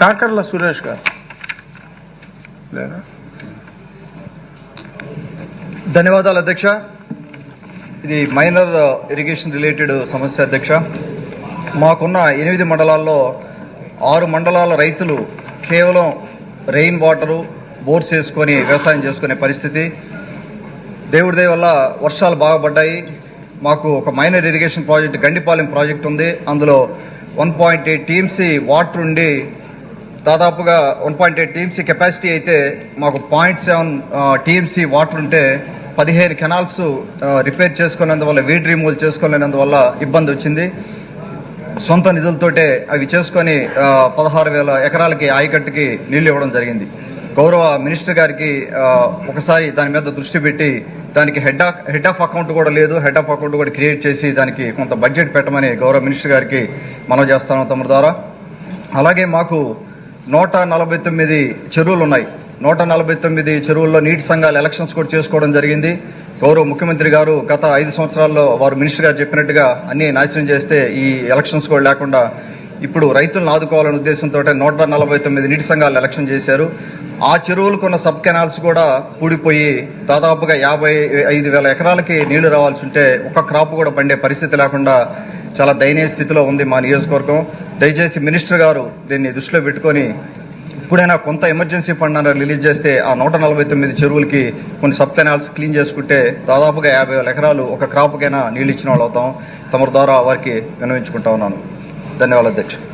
కాకర్ల సురేష్ గారు. లేరా ధన్యవాదాలు అధ్యక్ష. ఇది మైనర్ ఇరిగేషన్ రిలేటెడ్ సమస్య అధ్యక్ష. మాకున్న ఎనిమిది మండలాల్లో ఆరు మండలాల రైతులు కేవలం రెయిన్ వాటరు బోర్స్ వేసుకొని వ్యవసాయం చేసుకునే పరిస్థితి. దేవుడి దయ వల్ల వర్షాలు బాగా పడ్డాయి. మాకు ఒక minor irrigation project Gandipalem project ఉంది. అందులో one point eight TMC water ఉండి దాదాపుగా one point eight TMC capacity అయితే మాకు పాయింట్ సెవెన్ టీఎంసీ వాటర్ ఉంటే పదిహేను కెనాల్స్ రిపేర్ చేసుకునేందువల్ల వీడ్ రిమూవల్ చేసుకోలేనందువల్ల ఇబ్బంది వచ్చింది. సొంత నిధులతోటే అవి చేసుకొని పదహారు వేల ఎకరాలకి ఆయకట్టుకి నీళ్ళు ఇవ్వడం జరిగింది. గౌరవ మినిస్టర్ గారికి ఒకసారి దాని మీద దృష్టి పెట్టి దానికి head of head of account కూడా లేదు. హెడ్ ఆఫ్ అకౌంట్ కూడా క్రియేట్ చేసి దానికి కొంత బడ్జెట్ పెట్టమని గౌరవ మినిస్టర్ గారికి మనం చేస్తాను తమ ద్వారా. అలాగే మాకు నూట నలభై తొమ్మిది చెరువులు ఉన్నాయి. నూట నలభై తొమ్మిది చెరువుల్లో నీటి సంఘాలు ఎలక్షన్స్ కూడా చేసుకోవడం జరిగింది. గౌరవ ముఖ్యమంత్రి గారు గత ఐదు సంవత్సరాల్లో వారు మినిస్టర్ గారు చెప్పినట్టుగా అన్నీ నాశనం చేస్తే ఈ ఎలక్షన్స్ కూడా లేకుండా ఇప్పుడు రైతులను ఆదుకోవాలనే ఉద్దేశంతో నూట నలభై తొమ్మిది నీటి సంఘాలు ఎలక్షన్ చేశారు. ఆ చెరువులకు ఉన్న సబ్ కెనాల్స్ కూడా పూడిపోయి దాదాపుగా యాభై ఐదు వేల ఎకరాలకి నీళ్ళు రావాల్సి ఉంటే ఒక క్రాప్ కూడా పండే పరిస్థితి లేకుండా చాలా దయనీయ స్థితిలో ఉంది మా నియోజకవర్గం. దయచేసి మినిస్టర్ గారు దీన్ని దృష్టిలో పెట్టుకొని ఇప్పుడైనా కొంత ఎమర్జెన్సీ ఫండ్ అనేది రిలీజ్ చేస్తే ఆ నూట నలభై తొమ్మిది చెరువులకి కొన్ని సబ్ కెనాల్స్ క్లీన్ చేసుకుంటే దాదాపుగా యాభై వేల ఎకరాలు ఒక క్రాప్కైనా నీళ్ళు ఇచ్చిన వాళ్ళు. అవుతాం తమ ద్వారా వారికి వినవించుకుంటా ఉన్నాను. ధన్యవాదాలు అధ్యక్షుడు